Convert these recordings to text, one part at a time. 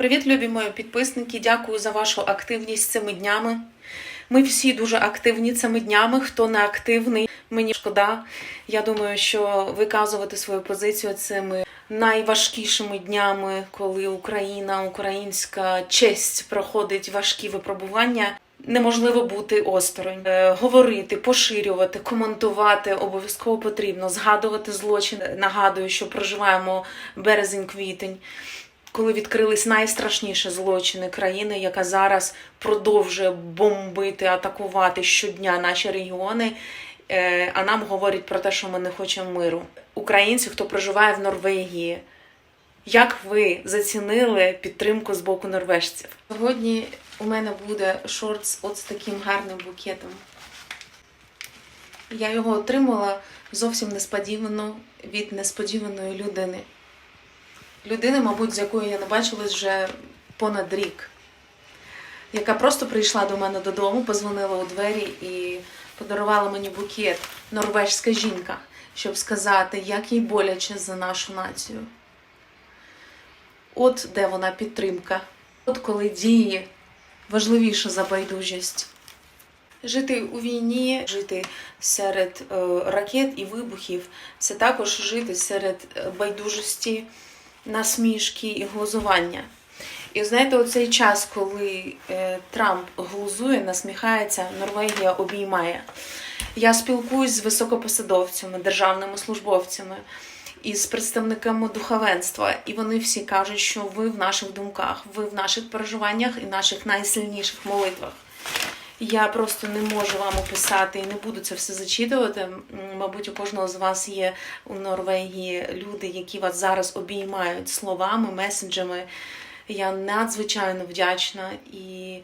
Привіт, любі мої підписники. Дякую за вашу активність цими днями. Ми всі дуже активні цими днями. Хто не активний, мені шкода. Я думаю, що виказувати свою позицію цими найважкішими днями, коли Україна, українська честь проходить важкі випробування. Неможливо бути осторонь, Е, говорити, поширювати, коментувати обов'язково потрібно, згадувати злочин. Нагадую, що проживаємо березень-квітень коли відкрились найстрашніші злочини країни, яка зараз продовжує бомбити, атакувати щодня наші регіони. Е, А нам говорять про те, що ми не хочемо миру. Українці, хто проживає в Норвегії, як ви зацінили підтримку з боку норвежців? Сьогодні у мене буде шорт от з таким гарним букетом. Я його отримала зовсім несподівано від несподіваної людини людини, мабуть, з якою я не бачилась вже понад рік, яка просто прийшла до мене додому, позвонила у двері і подарувала мені букет норвежська жінка, щоб сказати, як їй боляче за нашу націю. От де вона підтримка. От коли діє важливіше за байдужість. Жити у війні, жити серед е, ракет і вибухів це також жити серед е, байдужості, насмішки і глузування. І знаєте, оцей час, коли е, Трамп глузує, насміхається, Норвегія обіймає. Я спілкуюсь з високопосадовцями, державними службовцями і з представниками духовенства, і вони всі кажуть, що ви в наших думках, ви в наших переживаннях і наших найсильніших молитвах. Я просто не можу вам описати і не буду це все зачитувати. Мабуть, у кожного з вас є у Норвегії люди, які вас зараз обіймають словами, меседжами. Я надзвичайно вдячна. І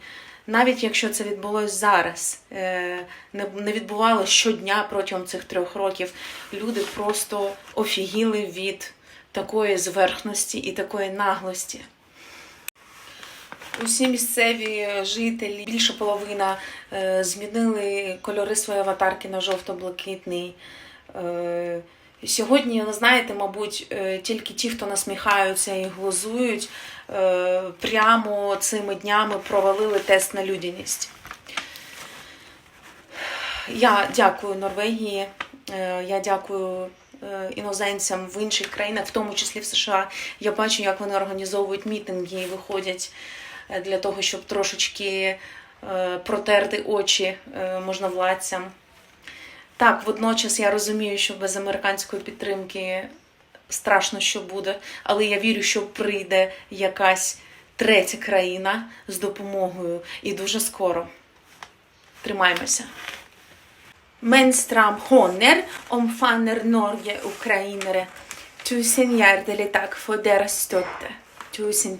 навіть якщо це відбулось зараз, е, не відбувалося щодня протягом цих трьох років, люди просто офігіли від такої зверхності і такої наглості. Усі місцеві жителі, більше половина е, змінили кольори своєї аватарки на жовто-блакитний. Е, Сьогодні, ви знаєте, мабуть, е, тільки ті, хто насміхаються і глузують, прямо цими днями провалили тест на людяність. Я дякую Норвегії, я дякую іноземцям в інших країнах, в тому числі в США. Я бачу, як вони організовують мітинги і виходять для того, щоб трошечки е, протерти очі е, можновладцям. Так, водночас я розумію, що без американської підтримки страшно, що буде, але я вірю, що прийде якась третя країна з допомогою і дуже скоро. Тримаймося. Менстрам Honner omfavner Norge ukrainere. Tusen hjertelig takk for deres støtte. Tusen.